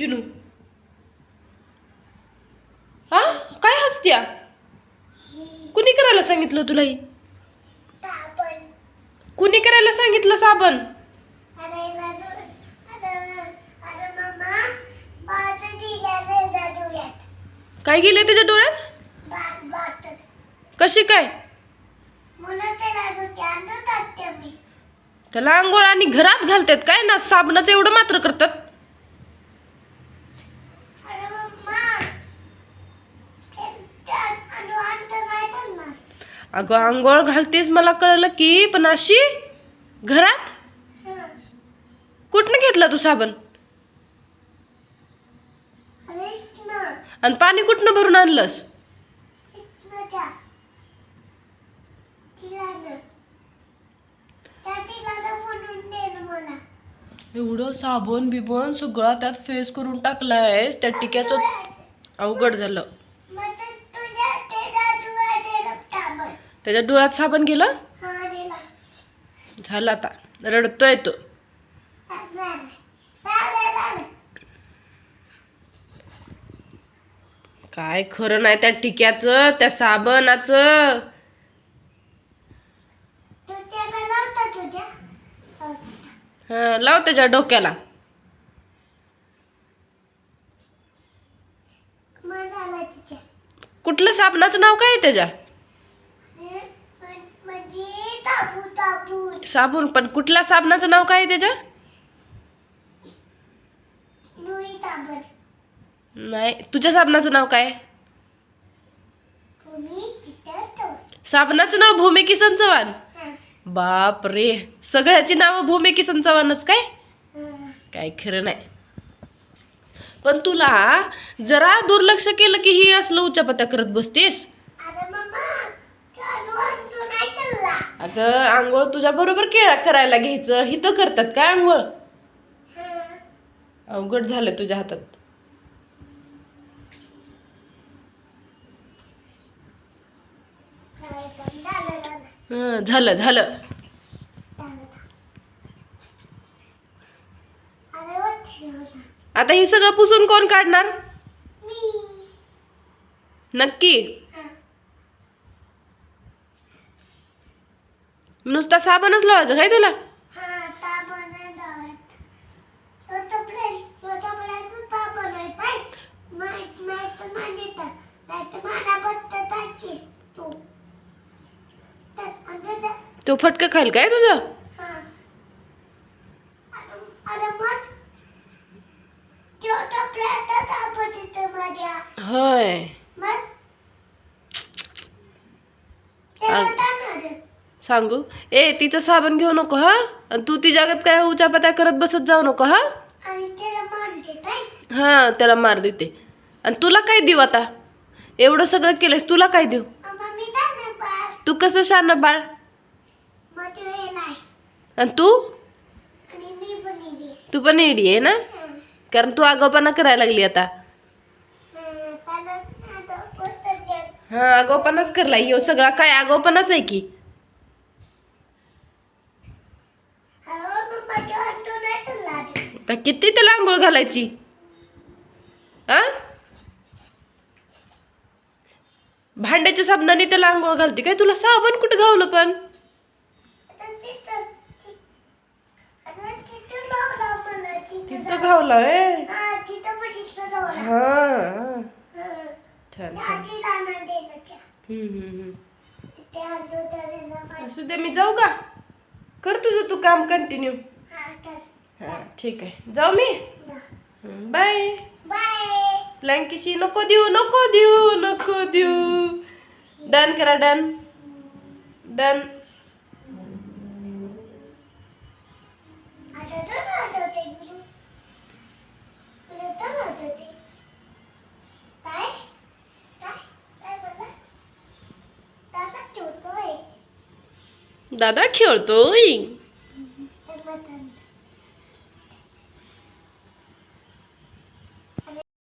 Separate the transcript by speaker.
Speaker 1: जुनू. हा? काय हसत्या? कुणी करायला सांगितलं तुला ही? कुणी करायला सांगितलं साबण? काय गेले त्याच्या डोळ्यात? कशी काय? त्याला आंघोळ आणि घरात घालतात काय ना? साबणाचं एवढं मात्र करतात
Speaker 2: अरे मम्मा ते त्या आणू आणतं नाही तर ना
Speaker 1: अगं आंघोळ घालतेस मला कळलं की पण अशी? घरात? कुठनं घेतला तू साबण? आणि पाणी कुठनं भरून आणलंस? एवढं साबण बिबण सगळं त्यात फेस करून टाकलाय त्या टिक्याचं अवघड झालं
Speaker 2: मग ते तुझ्या ते दादूला दे ना साबण
Speaker 1: त्याच्या डोळ्यात साबण गेलं?
Speaker 2: हा
Speaker 1: झालं आता. रडतोय तो. काय खरं नाही त्या टिक्याचं त्या साबणाचं.
Speaker 2: हो.
Speaker 1: लाव त्याच्या डोक्याला. कुठलं साबणाचं नाव काय आहे त्याच्या? साबण पण कुठल्या साबणाचं नाव काय त्याच्या? नाही तुझ्या साबणाचं नाव काय. साबणाचं नाव भूमी किसन चव्हाण? बाप रे सगळ्याची नावं भूमी किसन चव्हाणच काय. काय खरं नाही. पण तुला जरा दुर्लक्ष केलं की ही असलं उच्चापत्या करत बसतेस? अगं आंघोळ तुझ्या बरोबर के करायला घ्यायचं? हिथं करतात काय आंघोळ. अवघड झालं तुझ्या हातात.
Speaker 2: झालं, झालं,
Speaker 1: हं. आता हे सगळं पुसून कोण काढणार? नक्की
Speaker 2: हा.
Speaker 1: नुसता साबणच लावायचं काय तुला
Speaker 2: हा ताबण आहे डाव्यात. ह्यो तपलाय, ह्यो तपलाय तू ताबण आहे, काय? माहीत नाही तर नाही देतात. नाही तर मला बघताताची तू. तर अंदर जा.
Speaker 1: तो. फटकं खाईल काय तुझं. होय
Speaker 2: मग त्याला
Speaker 1: अग-
Speaker 2: जाणार.
Speaker 1: सांगू ए तिचं साबण घेऊ नको हा आणि तू ती जगात काय उचापत्या करत बसत जाऊ नको हा. हा त्याला मार देते आणि तुला काय देऊ आता एवढं सगळं केलंस तुला काय देऊ. तू कसं शान बाळ. आणि तू. तू पण एडी आहे ना
Speaker 2: हं.
Speaker 1: कारण तू आगाऊपणा करायला लागली आता
Speaker 2: हं.
Speaker 1: हा आगाऊपणाच करला ह्यो सगळा काय आगाऊपणाच आहे की तर किती त्याला आंघोळ घालायची? आ? भांड्याच्या साबणाने त्याला आंघोळ घालते काय? तुला साबण कुठं घावलं पण?
Speaker 2: तिथं-
Speaker 1: घावला
Speaker 2: हा,
Speaker 1: छान छान. असू दे मी जाऊ का? कर तुझं तू काम कंटिन्यू
Speaker 2: हा.
Speaker 1: हा ठीक आहे. जाऊ मी. बाय.
Speaker 2: बाय
Speaker 1: ब्लँकेशी नको देऊ नको देऊ नको देऊ. डन करा डन डन. दादा खेळतोय?